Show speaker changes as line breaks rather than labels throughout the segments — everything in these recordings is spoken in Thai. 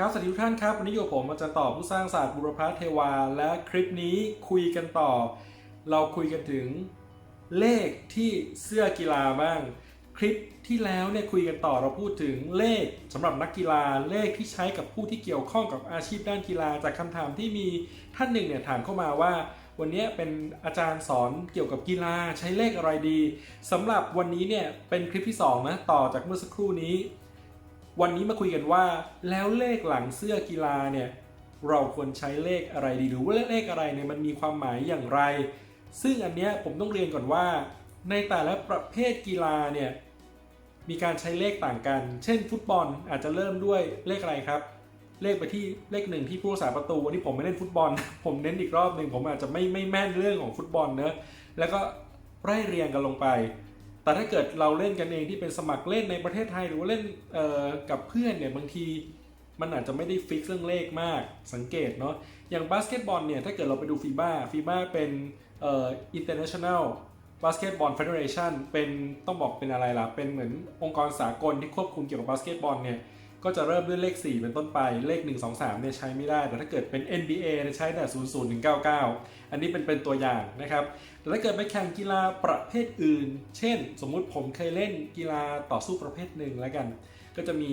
ครับ สวัสดีทุกท่านครับ วันนี้อยู่กับผมอาจารย์ต่อผู้สร้างศาสตร์บุรพาเทวา และคลิปนี้คุยกันต่อ เราคุยกันถึงเลขที่เสื้อกีฬาบ้าง คลิปที่แล้วเนี่ยคุยกันต่อเราพูดถึงเลขสำหรับนักกีฬาเลขที่ใช้กับผู้ที่เกี่ยวข้องกับอาชีพด้านกีฬา จากคำถามที่มีท่านหนึ่งเนี่ยถามเข้ามาว่า วันนี้เป็นอาจารย์สอนเกี่ยวกับกีฬาใช้เลขอะไรดีสำหรับวันนี้เนี่ยเป็นคลิปที่สองนะต่อจากเมื่อสักครู่นี้ วันนี้มาคุยกันว่าแล้วเลขหลังเสื้อกีฬาเนี่ยเราควรใช้เลขอะไรดีหรือว่าเลขอะไรเนี่ยมันมีความหมายอย่างไร ซึ่งอันเนี้ยผมต้องเรียนก่อนว่า ในแต่ละประเภทกีฬาเนี่ยมีการใช้เลขต่างกัน เช่น ฟุตบอลอาจจะเริ่มด้วยเลขอะไรครับ เลขไปที่เลขหนึ่งที่ผู้รักษาประตูวันนี้ผมไม่เล่นฟุตบอล ผมเน้นอีกรอบหนึ่งผมอาจจะไม่ไม่แม่นเรื่องของฟุตบอลเนอะแล้วก็ไล่เรียงกันลงไป แต่ถ้าเกิดเราเล่นกันเองที่เป็นสมัครเล่นในประเทศไทยหรือว่าเล่นกับเพื่อนเนี่ยบางทีมันอาจจะไม่ได้ฟิกเรื่องเลขมากสังเกตเนาะอย่างบาสเกตบอลเนี่ยถ้าเกิดเราไปดูฟีบ้าฟีบ้าเป็นเอ่อ international basketball federation เป็นต้องบอกเป็นอะไรล่ะ เป็นเหมือนองค์กรสากลที่ควบคุมเกี่ยวกับบาสเกตบอลเนี่ย ก็จะเริ่มด้วยเลข 4 เป็นต้นไปเลข 1 2 3เนี่ยใช้ไม่ได้ แต่ถ้าเกิดเป็น NBA เนี่ยใช้แต่ 0 0 1 9 9 อันนี้เป็นเป็นตัวอย่างนะครับ แต่ถ้าเกิดไปแข่งกีฬาประเภทอื่น เช่น สมมุติผมเคยเล่นกีฬาต่อสู้ประเภทหนึ่งแล้วกัน ก็จะมี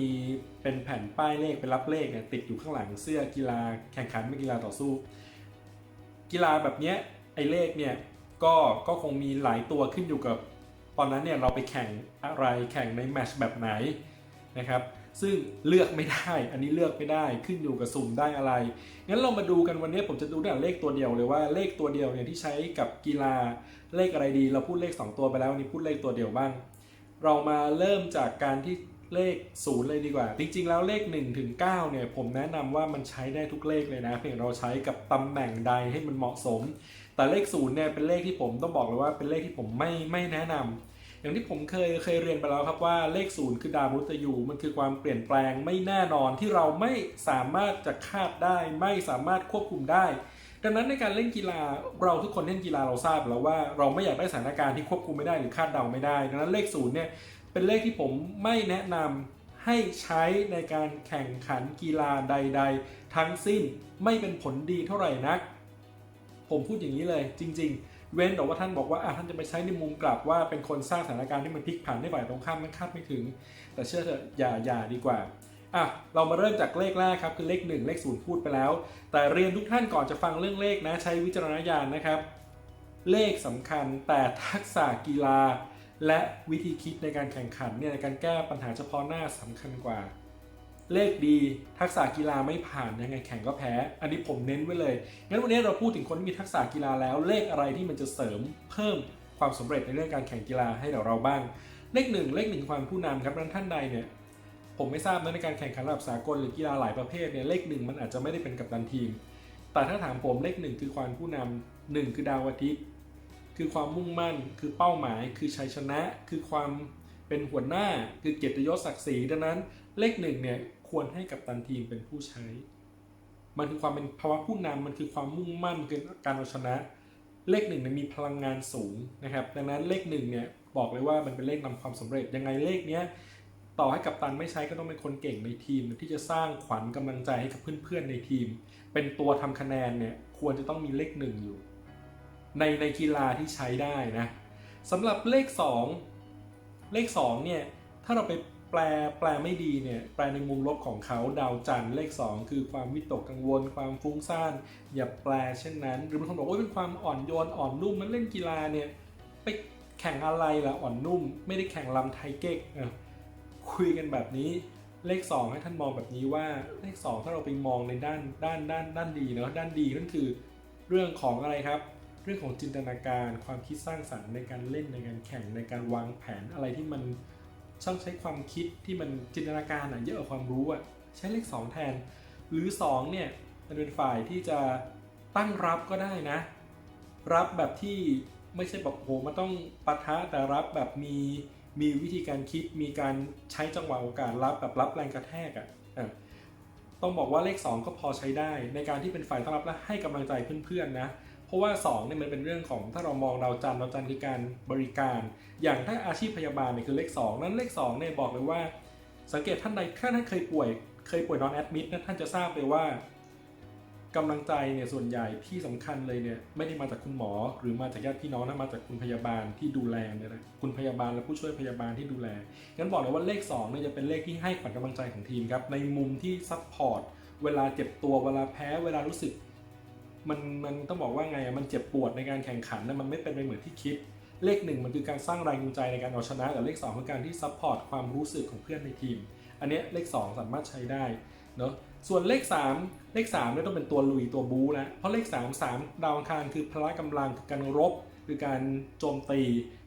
เป็นแผ่นป้ายเลขเป็นรับเลขเนี่ยติดอยู่ข้างหลังเสื้อกีฬาแข่งขันเป็นกีฬาต่อสู้ กีฬาแบบเนี้ยไอ้เลขเนี่ยก็ก็คงมีหลายตัวขึ้นอยู่กับ ตอนนั้นเนี่ยเราไปแข่งอะไรแข่งในแมชแบบไหน นะครับ ซึ่งเลือกไม่ได้ อันนี้เลือกไม่ได้ขึ้นอยู่กับสุ่มได้อะไร งั้นเรามาดูกันวันนี้ผมจะดูแต่เลขตัวเดียวเลยว่าเลขตัวเดียวเนี่ยที่ใช้กับกีฬาเลขอะไรดี เราพูดเลข 2 ตัวไปแล้ววันนี้พูดเลขตัวเดียวบ้าง เรามาเริ่มจากการที่เลขศูนย์เลยดีกว่า จริงๆ แล้วเลข1ถึง9เนี่ยผมแนะนำว่ามันใช้ได้ทุกเลขเลยนะเพียงเราใช้กับตำแหน่งใดให้มันเหมาะสม แต่เลขศูนย์เนี่ยเป็นเลขที่ผมต้องบอกเลยว่าเป็นเลขที่ผมไม่ไม่แนะนำ อย่างที่ผมเคยเคยเรียนไปแล้วครับว่าเลขศูนย์คือดาวมฤตยูมันคือความเปลี่ยนแปลงไม่แน่นอนที่เราไม่สามารถจะคาดได้ ไม่สามารถควบคุมได้ ดังนั้นในการเล่นกีฬาเราทุกคนเล่นกีฬาเราทราบแล้วว่าเราไม่อยากได้สถานการณ์ที่ควบคุมไม่ได้หรือคาดเดาไม่ได้ ดังนั้นเลขศูนย์เนี่ยเป็นเลขที่ผมไม่แนะนำให้ใช้ในการแข่งขันกีฬาใด ๆ ทั้งสิ้นไม่เป็นผลดีเท่าไหร่นัก ผมพูดอย่างนี้เลยจริง ๆ เว้นแต่ว่าท่านบอกว่าอะท่านจะไปใช้ในมุมกลับว่าเป็นคนสร้างสถานการณ์ที่มันพลิกผันให้ฝ่ายตรงข้ามมันคาดไม่ถึง แต่เชื่อเถอะอย่าอย่าดีกว่าอะเรามาเริ่มจากเลขแรกครับคือเลข 1 เลข 0 พูดไปแล้ว แต่เรียนทุกท่านก่อนจะฟังเรื่องเลขนะใช้วิจารณญาณนะครับ เลขสำคัญแต่ทักษะกีฬา และวิธีคิดในการแข่งขันเนี่ยในการแก้ปัญหาเฉพาะหน้าสำคัญกว่า เลขดีทักษะกีฬาไม่ผ่านยังไงแข่งก็แพ้ อันนี้ผมเน้นไว้เลย งั้นวันนี้เราพูดถึงคนที่มีทักษะกีฬาแล้ว เลขอะไรที่มันจะเสริมเพิ่มความสำเร็จในเรื่องการแข่งกีฬาให้เราเราบ้าง เลขหนึ่งเลขหนึ่งความผู้นำครับนั้นท่านใดเนี่ยผมไม่ทราบนะในการแข่งขันระดับสากลหรือกีฬาหลายประเภทเนี่ยเลขหนึ่งมันอาจจะไม่ได้เป็นกัปตันทีม แต่ถ้าถามผมเลขหนึ่งคือความผู้นำหนึ่งคือดาวอาทิตย์คือความมุ่งมั่น คือเป้าหมาย คือชัยชนะ คือความเป็นหัวหน้า คือเกียรติยศศักดิ์ศรีดังนั้น เลขหนึ่งเนี่ย ควรให้กับตันทีมเป็นผู้ใช้ มันคือความเป็นภาวะผู้นำมันคือความมุ่งมั่นคือการเอาชนะ เลขหนึ่งเนี่ยมีพลังงานสูงนะครับ ดังนั้นเลขหนึ่งเนี่ยบอกเลยว่ามันเป็นเลขนำความสำเร็จ ยังไงเลขเนี้ยต่อให้กับตันไม่ใช้ก็ต้องเป็นคนเก่งในทีม ที่จะสร้างขวัญกำลังใจให้กับเพื่อนๆในทีม เป็นตัวทำคะแนนเนี่ยควรจะต้องมีเลขหนึ่งอยู่ ในในกีฬาที่ใช้ได้นะสำหรับเลข 2 เลข2เนี่ยถ้าเราไป แปลแปลไม่ดีเนี่ยแปลในมุมลบของเขาดาวจันทร์เลข 2 คือความวิตกกังวล ความฟุ้งซ่านอย่าแปลเช่นนั้น หรือบางคนบอกว่าเป็นความอ่อนโยนอ่อนนุ่มมันเล่นกีฬาเนี่ยไปแข่งอะไรล่ะอ่อนนุ่ม ไม่ได้แข่งลำไทยเก๊กอะคุยกันแบบนี้เลข 2 ให้ท่านมองแบบนี้ว่าเลข 2 ถ้าเราไปมองในด้านด้านด้านด้านดีเนาะด้านดีนั่นคือเรื่องของอะไรครับ เรื่องของจินตนาการความคิดสร้างสรรค์ในการเล่นในการแข่งในการวางแผนอะไรที่มัน ช่างใช้ความคิดที่มันจินตนาการอะเยอะกว่าความรู้อะใช้เลข 2 แทน หรือ 2 เนี่ยมันเป็นฝ่ายที่จะตั้งรับก็ได้นะ รับแบบที่ไม่ใช่แบบโหมันต้องปะทะแต่รับแบบมีมีวิธีการคิดมีการใช้จังหวะโอกาสรับแบบรับแรงกระแทกอะต้องบอกว่าเลข 2 ก็พอใช้ได้ ในการที่เป็นฝ่ายต้อนรับและให้กำลังใจเพื่อนๆนะ เพราะว่า2เนี่ยมันเป็นเรื่องของถ้าเรามองดาวจันทร์ดาวจันทร์คือการบริการ อย่างถ้าอาชีพพยาบาลเนี่ยคือเลข 2 นั้นเลข2เนี่ยบอกเลยว่า สังเกตท่านใดถ้าท่านเคยป่วย เคยป่วยนอนแอดมิดนะท่านจะทราบเลยว่ากำลังใจเนี่ยส่วนใหญ่ที่สำคัญเลยเนี่ยไม่ได้มาจากคุณหมอ หรือมาจากญาติพี่น้องนะมาจากคุณพยาบาลที่ดูแลเนี่ยนะคุณพยาบาลและผู้ช่วยพยาบาลที่ดูแลงั้นบอกเลยว่าเลข2เนี่ยจะเป็นเลขที่ให้ขวัญกำลังใจของทีมครับในมุมที่ซัพพอร์ตเวลาเจ็บตัวเวลาแพ้เวลารู้สึก มันมันต้องบอกว่าไงมันเจ็บปวดในการแข่งขันนะมันไม่เป็นไปเหมือนที่คิด เลขหนึ่งมันคือการสร้างแรงจูงใจในการเอาชนะแต่เลข2คือการที่ซัพพอร์ตความรู้สึกของเพื่อนในทีม อันนี้เลข 2 สามารถใช้ได้เนาะส่วนเลข 3 เลข3เนี่ยต้องเป็นตัวลุยตัวบู๊แล้วเพราะเลข 3 3 ดาวอังคารคือพละกำลังคือการรบคือการโจมตี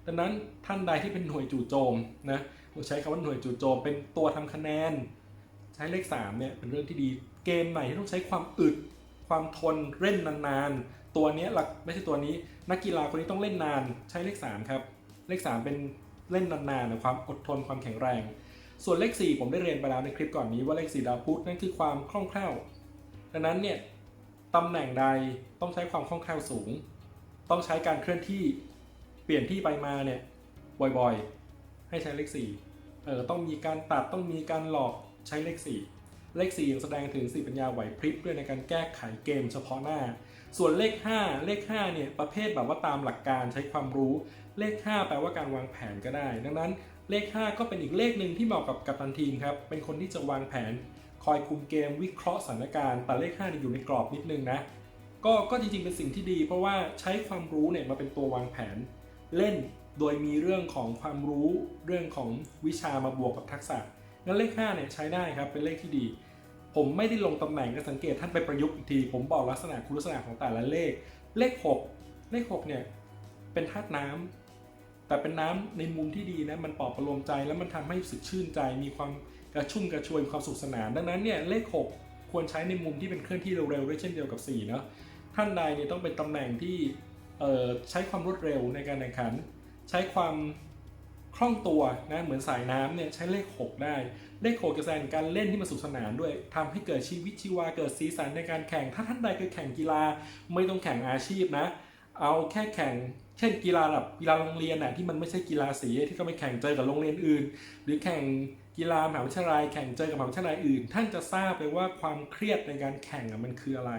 ดังนั้นท่านใดที่เป็นหน่วยจู่โจมนะผมใช้คำว่าหน่วยจู่โจมเป็นตัวทำคะแนน ใช้เลข3เนี่ยเป็นเรื่องที่ดีเกมไหนที่ต้องใช้ความอึด ความทนเล่นนานๆ ตัวนี้หลักไม่ใช่ตัวนี้ นักกีฬาคนนี้ต้องเล่นนานใช้เลข 3 ครับ เลข 3 เป็นเล่นนานๆนะความอดทนความแข็งแรง ส่วนเลข 4 ผมได้เรียนไปแล้วในคลิปก่อนนี้ว่าเลข 4 ดาวพุธนั่นคือความคล่องแคล่ว ดังนั้นเนี่ยตำแหน่งใดต้องใช้ความคล่องแคล่วสูง ต้องใช้การเคลื่อนที่เปลี่ยนที่ไปมาเนี่ยบ่อยๆ ให้ใช้เลข4เออต้องมีการตัดต้องมีการหลอกใช้เลข4 เลข4ยังแสดงถึงสติปัญญาไหวพริบด้วยในการแก้ไขเกมเฉพาะหน้า ส่วนเลข 5 เลข5เนี่ยประเภทแบบว่าตามหลักการใช้ความรู้ เลข 5 แปลว่าการวางแผนก็ได้ ดังนั้นเลข 5 ก็เป็นอีกเลขหนึ่งที่เหมาะกับกัปตันทีมครับ เป็นคนที่จะวางแผน คอยคุมเกมวิเคราะห์สถานการณ์ แต่เลข5เนี่ยอยู่ในกรอบนิดนึงนะ ก็ก็จริงๆเป็นสิ่งที่ดี เพราะว่าใช้ความรู้เนี่ยมาเป็นตัววางแผน เล่นโดยมีเรื่องของความรู้เรื่องของวิชามาบวกกับทักษะงั้นเลข5เนี่ยใช้ได้ครับเป็นเลขที่ดี ผมไม่ได้ลงตำแหน่งก็สังเกตท่านไปประยุกต์อีกที ผมบอกลักษณะคุณลักษณะของแต่ละเลข เลข 6 เลข 6 เนี่ย เป็นธาตุน้ำแต่เป็นน้ำในมุมที่ดีนะ มันปลอบประโลมใจแล้วมันทำให้รู้สึกชื่นใจ มีความกระชุ่มกระชวยมีความสุขสนาน ดังนั้นเนี่ยเลข 6 ควรใช้ในมุมที่เป็นเคลื่อนที่เร็วๆด้วยเช่นเดียวกับ4เนาะท่านใดเนี่ยต้องเป็นตำแหน่งที่ใช้ความรวดเร็วในการแข่งขัน ใช้ความ คล่องตัวนะเหมือนสายน้ำเนี่ยใช้เลข 6 ได้ เลขโขจะแสดงการเล่นที่มันสุขสนานด้วยทำให้เกิดชีวิตชีวาเกิดสีสันในการแข่ง ถ้าท่านใดเคยแข่งกีฬาไม่ต้องแข่งอาชีพนะ เอาแค่แข่ง เช่นกีฬาแบบกีฬาโรงเรียนน่ะที่มันไม่ใช่กีฬาสีที่ก็ไปแข่งเจอกับโรงเรียนอื่น หรือแข่งกีฬามหาวิทยาลัยแข่งเจอกับมหาวิทยาลัยอื่น ท่านจะทราบเลยว่าความเครียดในการแข่งอะมันคืออะไร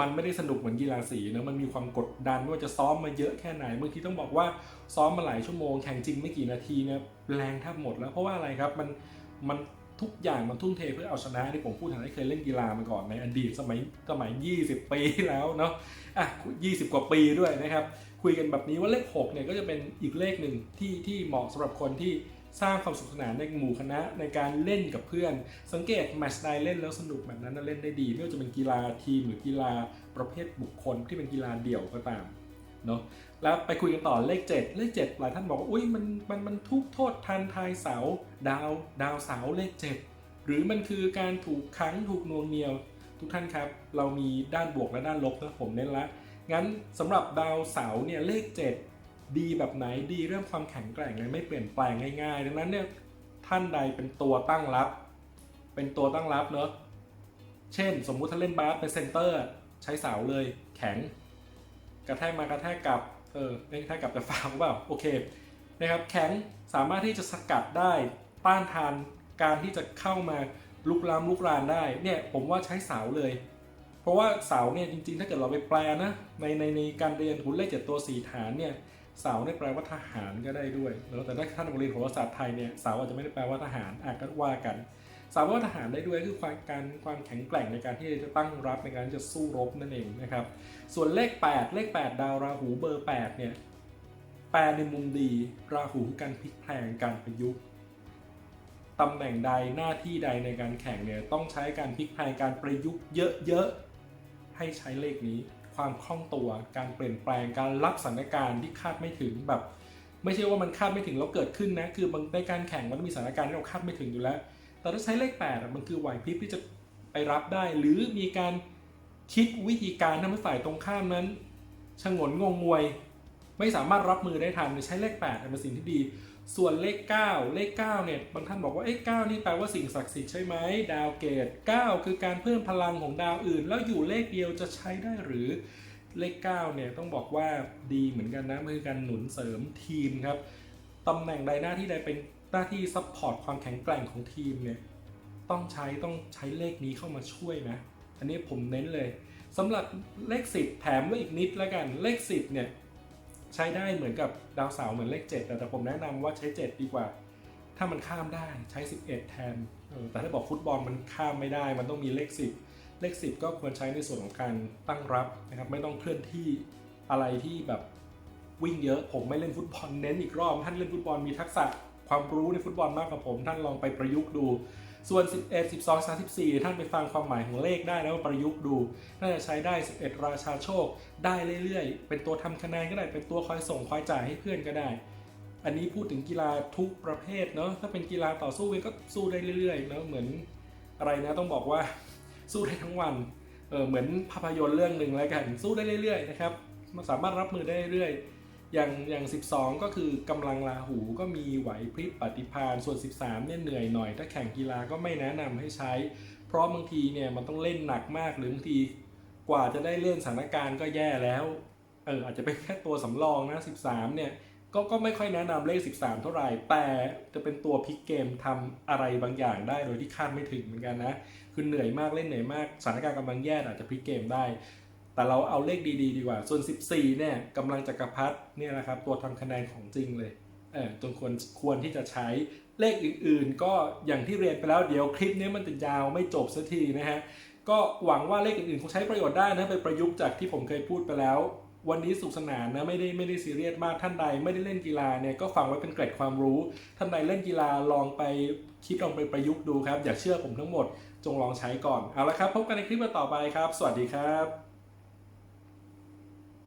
มันไม่ได้สนุกเหมือนกีฬาสีนะมันมีความกดดันไม่ว่าจะซ้อมมาเยอะแค่ไหนบางทีต้องบอกว่าซ้อมมาหลายชั่วโมงแข่งจริงไม่กี่นาทีเนี่ยแรงแทบหมดแล้วเพราะว่าอะไรครับมันมันทุกอย่างมันทุ่มเทเพื่อเอาชนะที่ผมพูดถึงที่เคยเล่นกีฬามาก่อนในอดีตสมัยสมัย 20 ปีแล้วเนาะอะ 20 กว่าปีด้วยนะครับ คุยกันแบบนี้ว่าเลข 6 เนี่ยก็จะเป็นอีกเลขหนึ่งที่ที่เหมาะสำหรับคนที่ สร้างความสุขสนานในหมู่คณะในการเล่นกับเพื่อน สังเกตแมตช์ใดเล่นแล้วสนุกแบบนั้นเล่นได้ดีไม่ว่าจะเป็นกีฬาทีมหรือกีฬาประเภทบุคคลที่เป็นกีฬาเดี่ยวก็ตามเนาะแล้วไปคุยกันต่อเลข 7 เลข 7 หลายท่านบอกว่าอุ้ยมันมันมันทุกโทษทันทายเสาดาว ดาวเสาเลข 7 หรือมันคือการถูกขังถูกนวงเหนียว ทุกท่านครับ เรามีด้านบวกและด้านลบนะผมเน้นละงั้นสำหรับดาวเสาเนี่ยเลข 7 ดีแบบไหนดีเรื่องความแข็งแกร่งเลยไม่เปลี่ยนแปลงง่าย ๆ ดังนั้นเนี่ยท่านใดเป็นตัวตั้งรับ เป็นตัวตั้งรับเนอะเช่น สมมุติถ้าเล่นบาสเป็นเซนเตอร์ ใช้เสาเลยแข็ง กระแทกมากระแทกกลับเออไม่กระแทกกลับแต่ฟาวเปล่าโอเคนะครับแข็งสามารถที่จะสกัดได้ต้านทานการที่จะเข้ามาลุกลามลุกรานได้เนี่ยผมว่าใช้เสาเลย เพราะว่าเสาเนี่ยจริงๆ ถ้าเกิดเราไปแปลนะในในในการเรียนหุ่นเลขเจ็ดตัวสี่ฐานเนี่ย เสาเนี่ยแปลว่าทหารก็ได้ด้วย แล้วแต่ถ้าท่านเรียนโหราศาสตร์ไทยเนี่ยเสาอาจจะไม่ได้แปลว่าทหารอาจก็ว่ากันเสาว่าทหารได้ด้วยคือความการความแข็งแกร่งในการที่จะตั้งรับในการที่จะสู้รบนั่นเองนะครับ ส่วนเลข 8 เลข 8 ดาวราหูเบอร์ 8 เนี่ยแปลในมุมดีราหูคือการพลิกแพลงการประยุกต์ตำแหน่งใดหน้าที่ใดในการแข่งเนี่ยต้องใช้การพลิกแพลงการประยุกต์เยอะๆให้ใช้เลขนี้ ความคล่องตัว การเปลี่ยนแปลงการรับสถานการณ์ที่คาดไม่ถึงแบบ ไม่ใช่ว่ามันคาดไม่ถึงแล้วเกิดขึ้นนะคือบางในการแข่งมันมีสถานการณ์ที่เราคาดไม่ถึงอยู่แล้ว แต่ถ้าใช้เลข8มันคือไหวพริบที่จะไปรับได้ หรือมีการคิดวิธีการทำให้ฝ่ายตรงข้ามนั้นชงนงงงวย ไม่สามารถรับมือได้ทันใช้เลข8เป็นสิ่งที่ดี ส่วนเลข 9 เลข9เนี่ยบางท่านบอกว่าเอ้9นี่แปลว่าสิ่งศักดิ์สิทธิ์ใช่ไหมดาวเกต9คือการเพิ่มพลังของดาวอื่น แล้วอยู่เลขเดียวจะใช้ได้หรือเลข9เนี่ยต้องบอกว่าดีเหมือนกันนะมันคือการหนุนเสริมทีมครับตำแหน่งใดหน้าที่ใดเป็นหน้าที่ซัพพอร์ตความแข็งแกร่งของทีมเนี่ยต้องใช้ต้องใช้เลขนี้เข้ามาช่วยนะอันนี้ผมเน้นเลยสำหรับเลข 10 แถมไว้อีกนิดแล้วกันเลข 10เนี่ย ใช้ได้เหมือนกับดาวเสาร์เหมือนเลข 7 แต่แต่ผมแนะนำว่าใช้ 7 ดีกว่า ถ้ามันข้ามได้ใช้ 11 แทนเออแต่ถ้าบอกฟุตบอลมันข้ามไม่ได้ มันต้องมีเลข 10 เลข 10 ก็ควรใช้ในส่วนของการตั้งรับนะครับ ไม่ต้องเคลื่อนที่อะไรที่แบบวิ่งเยอะ ผมไม่เล่นฟุตบอลเน้นอีกรอบ ท่านเล่นฟุตบอลมีทักษะความรู้ในฟุตบอลมากกว่าผม ท่านลองไปประยุกต์ดู ส่วน 11 12 34 ท่านไปฟังความหมายของเลขได้แล้วประยุกต์ดูน่าจะใช้ได้ 11 ราชาโชค ได้เรื่อยๆ เป็นตัวทำคะแนนก็ได้ เป็นตัวคอยส่งคอยจ่ายให้เพื่อนก็ได้ อันนี้พูดถึงกีฬาทุกประเภทเนาะ ถ้าเป็นกีฬาต่อสู้ก็สู้ได้เรื่อยๆ แล้วเหมือนอะไรนะต้องบอกว่าสู้ได้ทั้งวัน เออเหมือนภาพยนตร์เรื่องหนึ่งแล้วกัน สู้ได้เรื่อยๆนะครับ มันสามารถรับมือได้เรื่อยๆ อย่างอย่าง12 ก็คือกำลังลาหูก็มีไหวพริบปฏิภาณส่วน 13เนี่ยเหนื่อยหน่อย ถ้าแข่งกีฬาก็ไม่แนะนำให้ใช้ เพราะบางทีเนี่ยมันต้องเล่นหนักมากหรือบางทีกว่าจะได้เล่นสถานการณ์ก็แย่แล้วเอออาจจะเป็นแค่ตัวสำรองนะ13เนี่ยก็ก็ไม่ค่อยแนะนำเลข 13 เท่าไหร่ แต่จะเป็นตัวพลิกเกมทำอะไรบางอย่างได้โดยที่คาดไม่ถึงเหมือนกันนะคือเหนื่อยมากเล่นเหนื่อยมากสถานการณ์กำลังแย่อาจจะพลิกเกมได้ แต่เราเอาเลขดีๆดีกว่า ส่วน 14เนี่ยกำลังจักรพรรดิเนี่ยนะครับตัวทำคะแนนของจริงเลยเออจนควรควรที่จะใช้เลขอื่นๆ ก็อย่างที่เรียนไปแล้วเดี๋ยวคลิปนี้มันจะยาวไม่จบสักทีนะฮะก็หวังว่าเลขอื่นๆคงใช้ประโยชน์ได้นะไปประยุกต์จากที่ผมเคยพูดไปแล้ว วันนี้สุขสนานนะไม่ได้ไม่ได้ซีเรียสมากท่านใด ไม่ได้เล่นกีฬาเนี่ยก็ฟังไว้เป็นเกร็ดความรู้ ท่านใดเล่นกีฬาลองไปคิดลองไปประยุกต์ดูครับ อย่าเชื่อผมทั้งหมด จงลองใช้ก่อนเอาละครับ พบกันในคลิปต่อไปครับ สวัสดีครับ